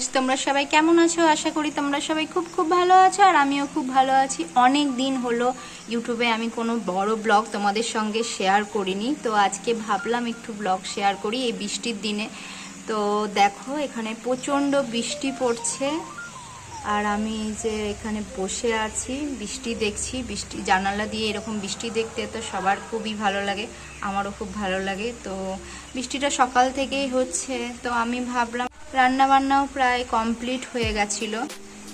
Guys তোমরা সবাই কেমন আছো? আশা করি তোমরা সবাই খুব খুব ভালো আছো, আর আমিও খুব ভালো আছি। অনেক দিন হলো ইউটিউবে আমি কোনো বড় ব্লগ তোমাদের সঙ্গে শেয়ার করিনি, তো আজকে ভাবলাম একটু ব্লগ শেয়ার করি এই বৃষ্টির দিনে। তো দেখো, এখানে প্রচণ্ড বৃষ্টি পড়ছে, আর আমি যে এখানে বসে আছি, বৃষ্টি দেখছি, বৃষ্টি, জানালা দিয়ে এরকম বৃষ্টি দেখতে তো সবার খুবই ভালো লাগে, আমারও খুব ভালো লাগে। তো বৃষ্টিটা সকাল থেকেই হচ্ছে, তো আমি ভাবলাম রান্না বান্নাও প্রায় কমপ্লিট হয়ে গেছিল।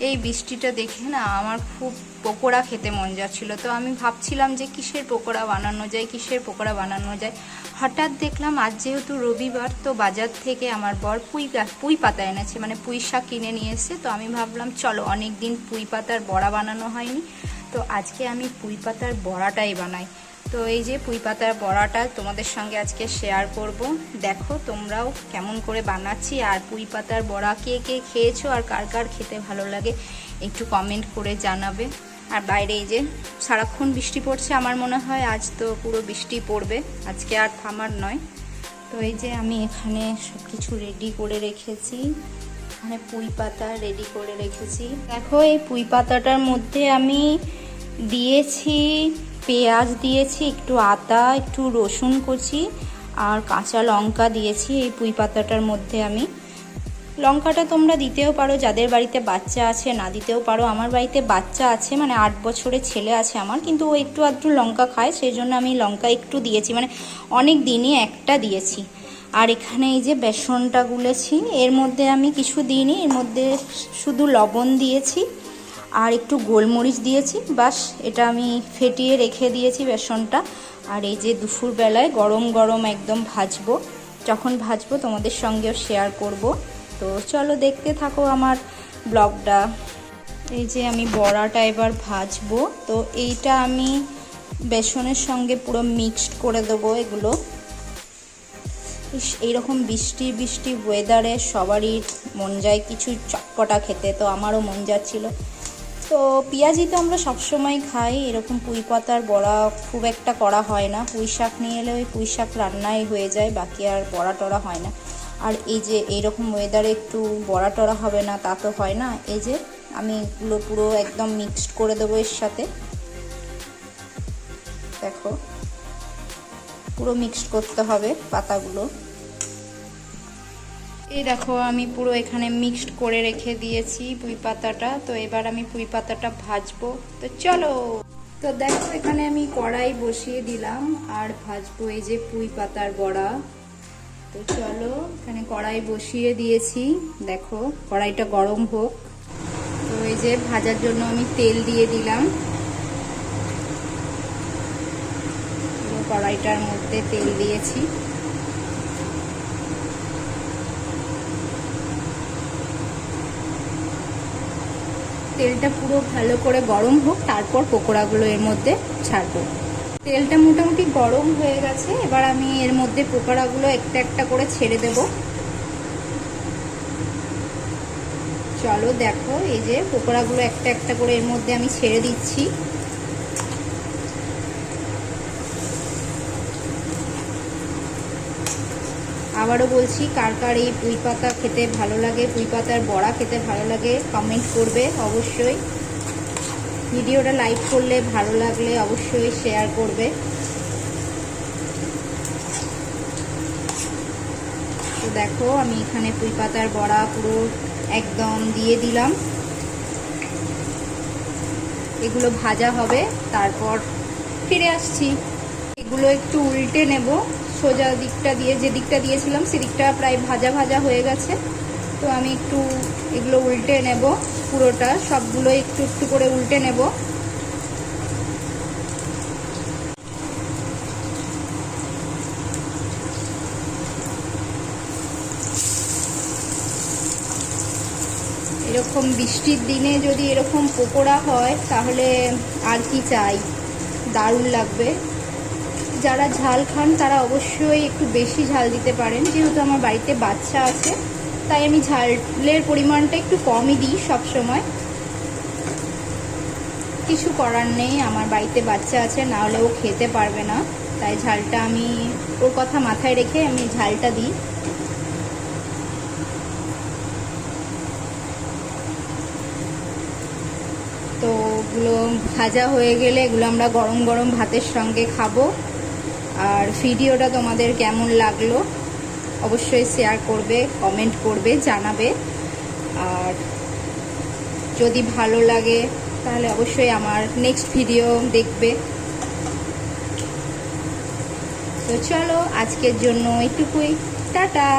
এই বৃষ্টিটা দেখে না আমার খুব পকোড়া খেতে মন যাচ্ছিল। তো আমি ভাবছিলাম যে কিসের পকোড়া বানানো যায়, কিসের পকোড়া বানানো যায়। হঠাৎ দেখলাম আজ যেহেতু রবিবার, তো বাজার থেকে আমার বর পুঁই পুঁই পাতা এনেছে মানে পুঁই শাক কিনে নিয়ে এসেছে। তো আমি ভাবলাম, চলো অনেক দিন পুঁই পাতার বড়া বানানো হয়নি। তো আজকে আমি পুঁই পাতার বড়াটাই বানাই। তো এই যে পুঁই পাতার বড়াটা তোমাদের সঙ্গে আজকে শেয়ার করব। দেখো তোমরাও কেমন করে বানাচ্ছি আর পুঁই পাতার বড়া কে কে খেয়েছো আর কার কার খেতে ভালো লাগে একটু কমেন্ট করে জানাবে। আর বাইরে এই যে সারাক্ষণ বৃষ্টি পড়ছে আমার মনে হয়, আজ তো পুরো বৃষ্টি পড়বে, আজকে আর থামার নয়। তো এই যে আমি এখানে সব কিছু রেডি করে রেখেছি, এখানে পুঁই পাতা রেডি করে রেখেছি। দেখো এই পুঁই পাতাটার মধ্যে আমি দিয়েছি পেঁয়াজ দিয়েছি, একটু আদা, একটু রসুন কুচি আর কাঁচা লঙ্কা দিয়েছি এই পুঁই পাতাটার মধ্যে আমি। লঙ্কাটা তোমরা দিতেও পারো, যাদের বাড়িতে বাচ্চা আছে না দিতেও পারো। আমার বাড়িতে বাচ্চা আছে মানে আট বছরের ছেলে আছে আমার, কিন্তু ও একটু আধটু লঙ্কা খায় সেই জন্য আমি লঙ্কা একটু দিয়েছি মানে অনেক দিনই একটা দিয়েছি। আর এখানে এই যে বেসনটা গুলেছি, এর মধ্যে আমি কিছু দিইনি, এর মধ্যে শুধু লবণ দিয়েছি। আর একটু গোলমরিচ দিয়েছি, বাস এটা আমি ফেটিয়ে রেখে দিয়েছি বেসনটা। আর এই যে দুপুরবেলায় গরম গরম একদম ভাজবো, যখন ভাজবো তোমাদের সঙ্গেও শেয়ার করব। তো চলো দেখতে থাকো আমার ব্লগটা। এই যে আমি বড়াটা এবার ভাজবো, তো এইটা আমি বেসনের সঙ্গে পুরো মিক্সড করে দেবো এগুলো। এইরকম বৃষ্টি বৃষ্টি ওয়েদারে সবারই মন যায় কিছু চটপটা খেতে, তো আমারও মন যাচ্ছিল। তো পেঁয়াজি তো আমরা সবসময় খাই, এরকম পুঁই পাতার বড়া খুব একটা করা হয় না। পুঁই শাক নিয়ে এলে ওই পুঁই শাক রান্নাই হয়ে যায়, বাকি আর বড়া টড়া হয় না। আর এই যে এইরকম ওয়েদারে একটু বড়া টড়া হবে না, তা তো হয় না। এই যে আমি এগুলো পুরো একদম মিক্সড করে দেবো এর সাথে। দেখো, পুরো মিক্সড করতে হবে পাতাগুলো। এই দেখো, আমি পুরো এখানে মিক্সড করে রেখে দিয়েছি পুঁই পাতাটা। তো এবার আমি পুঁই পাতাটা ভাজবো। তো চলো। তো দেখো, এখানে আমি কড়াই বসিয়ে দিলাম আর ভাজবো এই যে পুঁই পাতার বড়া। তো চলো, এখানে কড়াই বসিয়ে দিয়েছি। দেখো, কড়াইটা গরম হোক। তো এই যে ভাজার জন্য আমি তেল দিয়ে দিলাম। কড়াইটার মধ্যে তেল দিয়েছি। তেলটা পুরো ভালো করে গরম হোক, তারপর পকোড়াগুলো এর মধ্যে ছাড়বো। তেলটা মোটামুটি গরম হয়ে গেছে, এবার আমি এর মধ্যে পকোড়াগুলো একটা একটা করে ছেড়ে দেব। চলো দেখো, এই যে পকোড়াগুলো একটা একটা করে এর মধ্যে আমি ছেড়ে দিচ্ছি। আবারও বলছি, কার কার এই পুঁই পাতা খেতে ভালো লাগে, পুঁই পাতার বড়া খেতে ভালো লাগে কমেন্ট করবে অবশ্যই। ভিডিওটা লাইক করলে ভালো লাগলে অবশ্যই শেয়ার করবে। তো দেখো, আমি এখানে পুঁই পাতার বড়া পুরো একদম দিয়ে দিলাম। এগুলো ভাজা হবে, তারপর ফিরে আসছি। এগুলো একটু উল্টে নেব। সোজা দিকটা দিয়ে, যে দিকটা দিয়েছিলাম সেদিকটা প্রায় ভাজা ভাজা হয়ে গেছে। তো আমি একটু এগুলো উল্টে নেব পুরোটা, সবগুলো একটু একটু করে উল্টে নেব। এরকম বৃষ্টির দিনে যদি এরকম পকোড়া হয়, তাহলে আর কি চাই? দারুণ লাগবে। যারা ঝাল খান, তারা অবশ্যই একটু বেশি ঝাল দিতে পারেন। যেহেতু আমার বাড়িতে বাচ্চা আছে, তাই আমি ঝালের পরিমাণটা একটু কমই দিই সবসময়। কিছু করার নেই, আমার বাড়িতে বাচ্চা আছে, না হলে ও খেতে পারবে না। তাই ঝালটা আমি, ওর কথা মাথায় রেখে আমি ঝালটা দিই। তো ওগুলো ভাজা হয়ে গেলে এগুলো আমরা গরম গরম ভাতের সঙ্গে খাব। আর ভিডিওটা তোমাদের কেমন লাগল অবশ্যই শেয়ার করবে কমেন্ট করবে, জানাবে। আর যদি ভালো লাগে, তাহলে অবশ্যই আমার নেক্সট ভিডিও দেখবে। তো চলো, আজকের জন্য এটুকুই। টাটা!